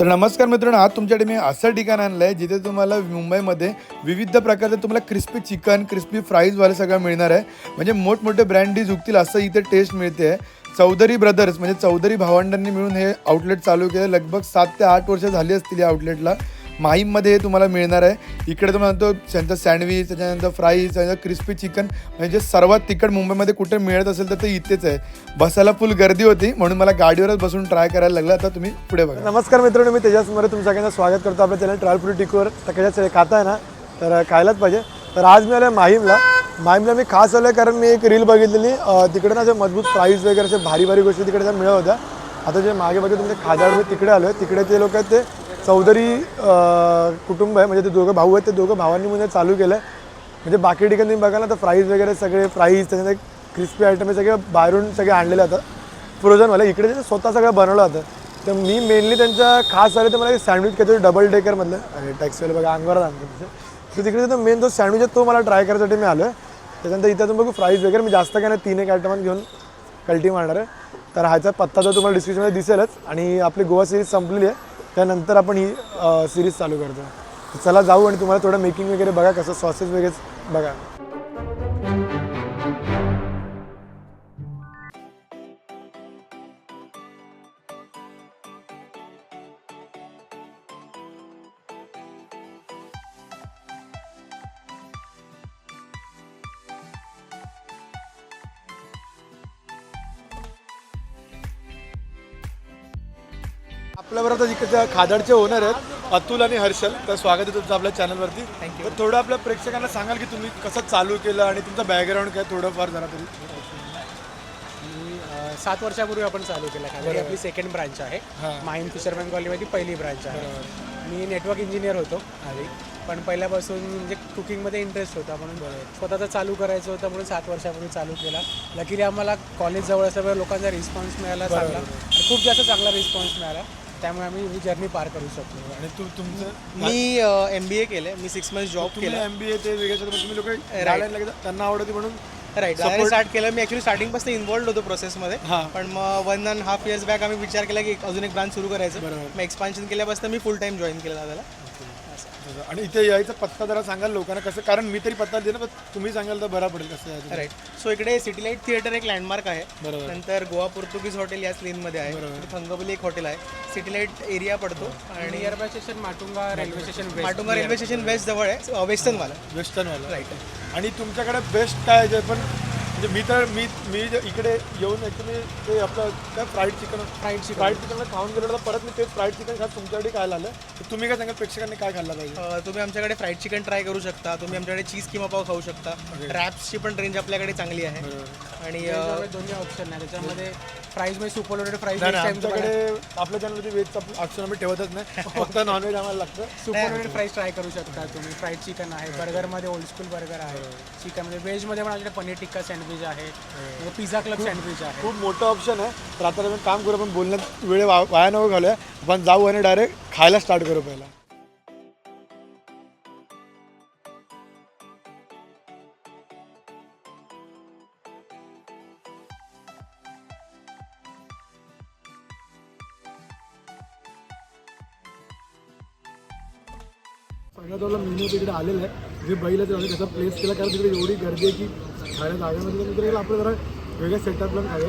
तर नमस्कार मित्रांनो आज तुमच्याकडे मी असं ठिकाण आणलं आहे जिथे तुम्हाला मुंबईमध्ये विविध प्रकारचं तुम्हाला क्रिस्पी चिकन क्रिस्पी फ्राईजवाले सगळं मिळणार आहे. म्हणजे मोठमोठे ब्रँडीज उगतील असं इथे टेस्ट मिळते. आहे चौधरी ब्रदर्स म्हणजे चौधरी भावंडांनी मिळून हे आउटलेट चालू केलं. लगभग सात ते आठ वर्ष झाली असतील या आउटलेटला माहीममध्ये हे तुम्हाला मिळणार आहे. इकडे तुम्हाला म्हणतो त्यांचं सँडविच त्याच्यानंतर फ्राईज त्याच्यानंतर क्रिस्पी चिकन म्हणजे सर्वात तिकट मुंबईमध्ये कुठे मिळत असेल तर ते इथेच आहे. बसायला फुल गर्दी होती म्हणून मला गाडीवरच बसून ट्राय करायला लागलं. आता तुम्ही पुढे बघा. नमस्कार मित्रांनो मी त्याच्यासमोर मोरे तुमच्या सगळ्यांना स्वागत करतो आपल्या चॅनल ट्रायल फ्रुट टिकवर तर कशाच खाता आहे ना? तर खायलाच पाहिजे. तर आज मी आलो माहीमला. माहीमला मी खास आलो कारण मी एक रील बघितलेली. तिकडे ना जे मजबूत प्राईज वगैरे असे भारी भारी गोष्टी तिकडे मिळत होत्या. आता जे मागे बघितलं तुमचे खादाड मी तिकडे आलो आहे तिकडे ते लोक आहेत ते चौधरी कुटुंब आहे म्हणजे ते दोघं भाऊ आहेत ते दोघं भावांनी म्हणजे चालू केलं आहे म्हणजे बाकी ठिकाणी तुम्ही बघा ना तर फ्राईज वगैरे सगळे फ्राईज त्याच्यानंतर क्रिस्पी आयटम हे सगळे बाहेरून सगळे आणलेले जातात फ्रोझनवाले इकडे ते स्वतः सगळं बनवलं जातं तर मी मेनली त्यांच्या खास आले तर मला सँडविच घेतो डबल डेकरमधलं अरे टॅक्सीवाले बघा अंगवर आणतो तर तिकडे तर मेन जो सँडविच आहे तो मला ट्राय करायसाठी मी आलो आहे त्याच्यानंतर इथं तुम्ही बघू फ्राईज वगैरे मी जास्त काय नाही तीन एक आयटमात घेऊन कल्टी मारणार आहे. तर ह्याचा पत्ता तर तुम्हाला डिस्क्रिप्शनमध्ये दिसेलच. आणि आपली गोवा सिरीज संपलेली आहे. त्यानंतर आपण ही सिरीज चालू करतो चला जाऊ आणि तुम्हाला थोडं मेकिंग वगैरे बघा कसं सॉसेस वगैरे बघा. आपल्याबरोबर आता इकडच्या खादाडचे ओनर आहेत अतुल आणि हर्षल तर स्वागत आहे तुमचं आपल्या चॅनलवरती. तर थोडं आपल्या प्रेक्षकांना सांगाल की तुम्ही कसं चालू केलं आणि तुमचं बॅकग्राऊंड काय थोडंफार जरा तरी. मी, अ, सात वर्षापूर्वी आपण चालू केलं. ही आपली सेकंड ब्रांच आहे. हां. माहीम फिशरमॅन कॉलनीमध्ये पहिली ब्रांच आहे. मी नेटवर्क इंजिनियर होतो आधी. पण पहिल्यापासून म्हणजे कुकिंगमध्ये इंटरेस्ट होता. म्हणून स्वतःचं चालू करायचं होतं म्हणून सात वर्षापूर्वी चालू केला. लकीली आम्हाला कॉलेज जवळ असल्यामुळे लोकांचा रिस्पॉन्स मिळाला चांगला. आणि खूप जास्त चांगला रिस्पॉन्स मिळाला. त्यामुळे आम्ही ही जर्नी पार करू शकतो आणि तू तुमचं मी एम बी ए केलं मी सिक्स मंथ जॉब केलं एम बी ए ते वेगळे तुम्ही लोक त्यांना आवडते म्हणून राईट स्टार्ट केलं. मी ॲक्च्युली स्टार्टिंगपासून इन्वॉल्ड होतो प्रोसेसमध्ये. पण मग one and half years back आम्ही विचार केला की अजून एक ब्रांच सुरू करायचं. मग एक्सपान्शन केल्यापासून मी फुल टाइम जॉईन केलं दादाला. आणि इथे यायचा पत्ता जरा सांगाल लोकांना कसं कारण मी तरी पत्ता दिला पण तुम्ही सांगाल तर बरा पडेल कसं यायचं राईट सो इकडे सिटी लाइट थिएटर एक लँडमार्क आहे. बरोबर. नंतर गोवा पोर्तुगीज हॉटेल याच लेनमध्ये आहे. इकडे थंगबली एक हॉटेल आहे. सिटी लाइट एरिया पडतो. आणि near by station Matunga railway station Matunga railway station west जवळ आहे. वेस्टर्नवाला वेस्टर्नवाला राईट आणि तुमच्याकडे बेस्ट काय आहे? जे पण म्हणजे मी तर मी मी जे इकडे येऊन ॲक्च्युली ते आपलं काय fried chicken fried chicken fried चिकनला खाऊन गेलो तर परत मी तेच फ्राईड चिकन खात तुमच्याकडे काय आलं. तर तुम्ही काय सांगाल प्रेक्षकांनी काय खाल्लं पाहिजे? अ, तुम्ही आमच्याकडे फ्राईड चिकन ट्राय करू शकता. तुम्ही आमच्याकडे चीज किमा पाव खाऊ शकता. रॅप्सची पण रेंज आपल्याकडे चांगली आहे. आणि दोन्ही ऑप्शन आहे त्याच्यामध्ये प्राईजमध्ये सुपर लोडेड प्राईज नाही नाही, आमच्याकडे आपल्या चॅनलवरती व्हेजचा ऑप्शन आम्ही ठेवतच नाही. फक्त नॉनव्हेज आम्हाला लागतं. सुपर लोडेड फ्राईज ट्राय करू शकता तुम्ही. फ्राईड चिकन आहे बर्गरमध्ये ओल्ड स्कूल बर्गर आहे चिकनमध्ये व्हेजमध्ये पण आपल्याकडे पनीर टिक्का सँडविच आहे पिझ्झा क्लब सँडविच आहे. खूप मोठं ऑप्शन आहे. तर आता आपण काम करू आपण बोलण्यात वेळ वा वाया नको घालूया. आपण जाऊ आणि डायरेक्ट खायला स्टार्ट करू पहिला. सांगत मेन्यू तिकडे आलेलं आहे. जे बैल आहे ते कसा प्लेस केला. कारण तिकडे एवढी गर्दी आहे की खायला जागेमध्ये तिकडे आपलं जरा वेगळ्या सेटअपला खाऊया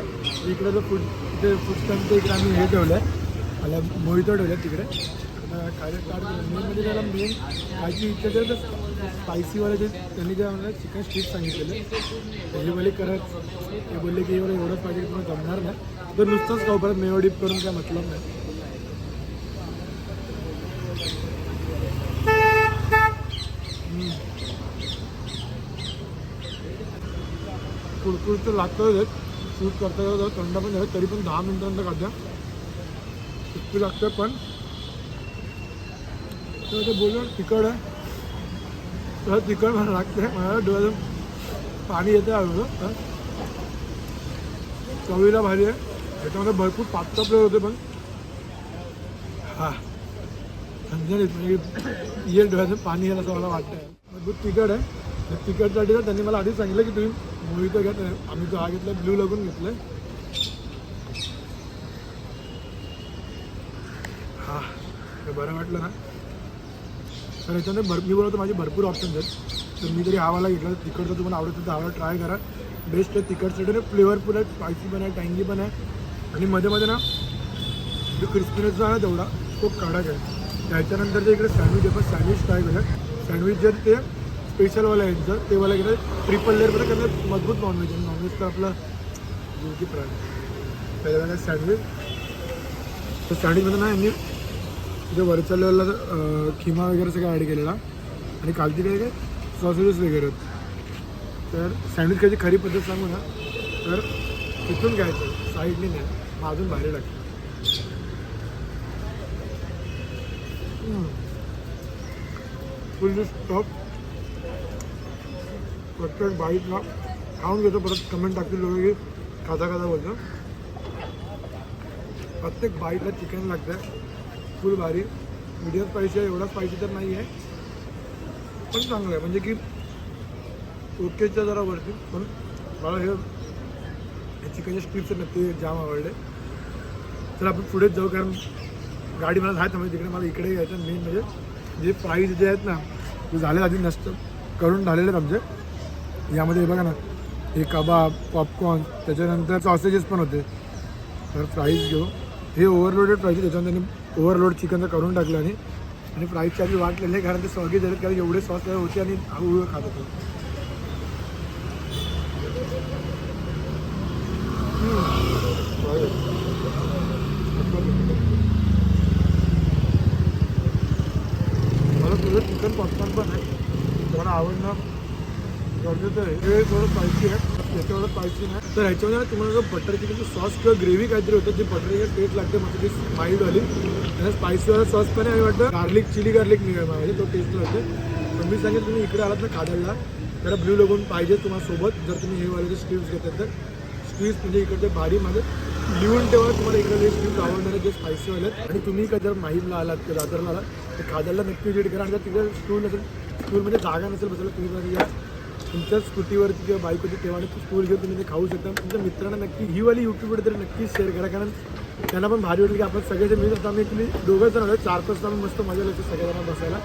इकडे जो फूड ते फूड स्टँडचं इकडे आम्ही हे ठेवलं आहे मला मोहितं ठेवलं आहे तिकडे. आता खायला स्टार्ट केलं मेन म्हणजे त्याला मेन खायची इच्छा तर स्पायसीवाले जे त्यांनी जे आम्हाला चिकन स्टीक सांगितलेलं. त्याची बोलले करत ते बोलले की एवढं एवढंच पाहिजे तुम्हाला जमणार नाही. तर नुसतंच खाऊ. परत मेवडीप करून काय मतलब नाही. कुरकुरीत लागतं शूट करता करता थंड पण झालं तरी पण दहा मिनिटांचं काढ्या सुट्टी लागते पण. तर ते बोलून तिखट आहे. तर तिखट मला लागते मला डोळ्यातून पाणी येते हळूहळू चवीला भारी आहे. त्याच्यामध्ये भरपूर पातळ होते पण. हा. झणझणीत म्हणजे डोळ्यातून पाणी यायला असं मला वाटतं मजबूत तिखट आहे. त्या तिखटसाठी तर त्यांनी मला आधीच सांगितलं की तुम्ही मोहितो घ्या आम्ही तो हा घेतला ब्ल्यू लागून घेतलं हां हे बरं वाटलं ना. तर याच्यामध्ये भर मी बोलतो माझे भरपूर ऑप्शन्स आहेत. तर मी जरी हावाला घेतला. तर तिकडचं तुम्हाला आवडत असेल तर ट्राय करा. बेस्ट आहे तिकडसाठी फ्लेवरफुल आहे स्पायसी पण आहे टँगी पण आहे. आणि मध्ये मध्ये ना जो क्रिस्पीनेस जो आहे ना तेवढा तो कडक आहे. त्याच्यानंतर जे इकडे सँडविच आहे पण सँडविच ट्राय करूया. सँडविच जर ते स्पेशलवालं आहे यांचं. ते मला गेलं ट्रिपल लेअरमध्ये करणार मजबूत नॉनव्हेज आहे. नॉनव्हेज तर आपलं योग्य प्राण. पहिल्यांदा सँडविच तर सँडविचमध्ये ना यांनी जे वरच्या लेवलला खिमा वगैरे सगळं ॲड केलेला. आणि खालती काय काय? सॉसेजेस वगैरे. तर सँडविच खायची खरी पद्धत सांगू ना? तर तिथून घ्यायचं. साईडने नाही. मग अजून भारी टाकतो फुल स्टॉप प्रत्येक बाईकला खाऊन घेतो परत कमेंट टाकतील लोक की खाता खाता बोलतो प्रत्येक बाईकला चिकन लागतं. फुल भारी. मीडियम स्पायसी आहे एवढा स्पायसी तर नाही आहे पण चांगलं आहे. म्हणजे की ओकेच्या जरा वरती पण मला हे चिकनचे स्ट्रिप्स आहेत ना ते जाम आवडले. तर आपण पुढेच जाऊ कारण गाडी मला जायचं म्हणजे तिकडे मला इकडे यायचं मेन म्हणजे जे प्राईज जे आहेत ना ते झाले आधी नसतं करून झालेले आहेत आमचे. यामध्ये बघा ना हे कबाब पॉपकॉर्न त्याच्यानंतर सॉसेजेस पण होते. तर फ्राईज घेऊ. हे ओव्हरलोडेड प्राईज त्याच्यानंतर त्यांनी ओव्हरलोड चिकनचं करून टाकलं आणि आणि प्राईसची आधी वाटलेली आहे कारण ते सगळे झाले कारण एवढे सॉस होते आणि हळूहळू खात होतो. मला तुझं चिकन पॉपकॉर्न पण आहे. तुम्हाला आवडणं गरजेचं आहे. वेळ थोडं स्पायसी आहे. त्याच्यावर स्पायसी नाही. तर ह्याच्यामध्ये तुम्हाला जर बटर चिकनची सॉस किंवा ग्रेव्ही काहीतरी होतं ते बटर टेस्ट लागते मग ती माईल्ड वाली आणि स्पायसीवाला सॉस पण आहे वाटतं. गार्लिक चिली गार्लिक मिळेल माझ्या तो टेस्ट लागते पण मी सांगेन तुम्ही इकडे आलात ना खादाडला त्याला ब्ल्यू लगून पाहिजे तुम्हाला सोबत जर तुम्ही हे वाले स्ट्रीप्स घेतात तर. स्ट्रीप्स म्हणजे इकडचे भारीमध्ये म्हणजे लिहून ठेवा तुम्हाला इकडे जे स्ट्रीप्स जे स्पायसीवाले आहेत. आणि तुम्ही का जर माहीमला आलात किंवा दादरला आलात तर खादाडला नक्की विजिट करा. आणि जर तिकडे स्टूल नसेल म्हणजे जागा नसेल बसायला तुम्ही या. तुमच्या स्कूटीवरती किंवा बाईकवरती ठेवा आणि स्टूल घेऊन तुम्ही ते खाऊ शकता. तुमच्या मित्रांना नक्की ही वाली यूट्यूबवर तरी नक्कीच शेअर करा कारण त्यांना पण भारी वाटली की आपण सगळे जे मिळत आम्ही तुम्ही दोघं जण आलो चार पाच जण मस्त मजा लागते सगळ्यांना बसायला.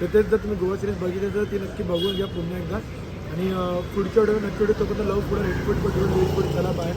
तर तेच जर तुम्ही गोवा सिरीज बघितली तर ती नक्की बघून घ्या पुन्हा एकदा. आणि पुढच्या वेळेला नक्की व्हिडिओ तोपर्यंत लव पुढे एकपुट पण ठेवून पण चला बाय